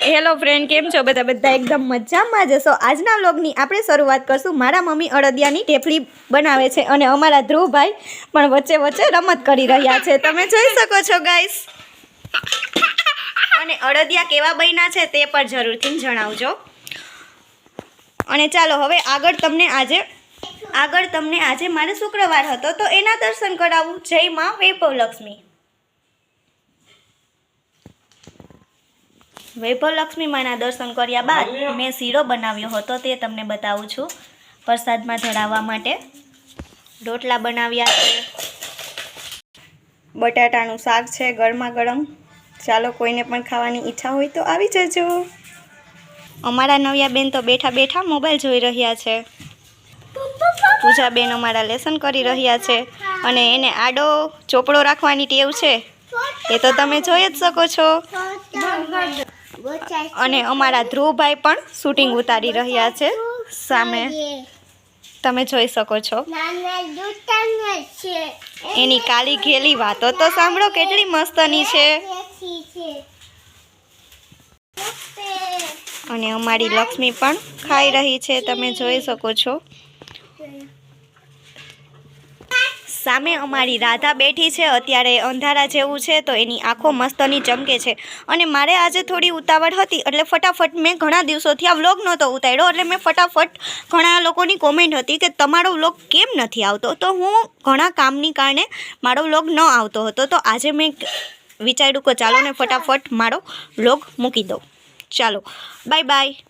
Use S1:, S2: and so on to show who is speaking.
S1: Hello friend કેમ છો? બધા બધા એકદમ મજામાં જશો આજના વ્લોગની આપણે શરૂઆત કરશું. મારા મમ્મી અડદિયાની ટેફલી બનાવે છે અને અમારા ધ્રુવભાઈ પણ વચ્ચે વચ્ચે રમત કરી રહ્યા છે. તમે જોઈ શકો છો ગાઈસ અને અડદિયા કેવા બન્યા છે તે પણ જરૂરથી જણાવજો. અને ચાલો, હવે આગળ તમને આજે, આગળ તમને આજે મારે શુક્રવાર હતો, તો એના દર્શન કરાવું. જય માં, વૈભવ લક્ષ્મી. વૈભવ લક્ષ્મી માના દર્શન કર્યા બાદ મેં શીરો બનાવ્યો હતો તે તમને બતાવું છું. પ્રસાદમાં ધરાવવા માટે રોટલા બનાવ્યા છે. બટાટાનું શાક છે ગરમા ગરમ ચાલો કોઈને પણ ખાવાની ઈચ્છા હોય તો આવી જજો. અમારા નવ્યા બેન તો બેઠા બેઠા મોબાઈલ જોઈ રહ્યા છે. પૂજાબેન અમારા લેસન કરી રહ્યા છે અને એને આડો ચોપડો રાખવાની ટેવ છે. એ તો તમે જોઈ જ શકો છો. અને અમારા ધ્રુવભાઈ પણ શૂટિંગ ઉતારી રહ્યા છે. સામે તમે જોઈ શકો છો. એની કાલી ઘેલી વાતો તો સાંભળો, કેટલી મસ્તની છે. અને અમારી લક્ષ્મી પણ ખાઈ રહી છે, તમે જોઈ શકો છો. સામે અમારી રાધા બેઠી છે. અત્યારે અંધારા જેવું છે તો એની આંખો મસ્તની ચમકે છે. અને મારે આજે થોડી ઉતાવળ હતી એટલે ફટાફટ મેં ઘણા દિવસોથી આ વ્લોગ નહોતો ઉતાર્યો એટલે મેં ફટાફટ ઘણા લોકોની કોમેન્ટ હતી કે તમારો વ્લોગ કેમ નથી આવતો? તો હું ઘણા કામની કારણે મારો વ્લોગ ન આવતો હતો. તો આજે મેં વિચાર્યું કે ચાલો ને ફટાફટ મારો વ્લોગ મૂકી દઉં. ચાલો બાય બાય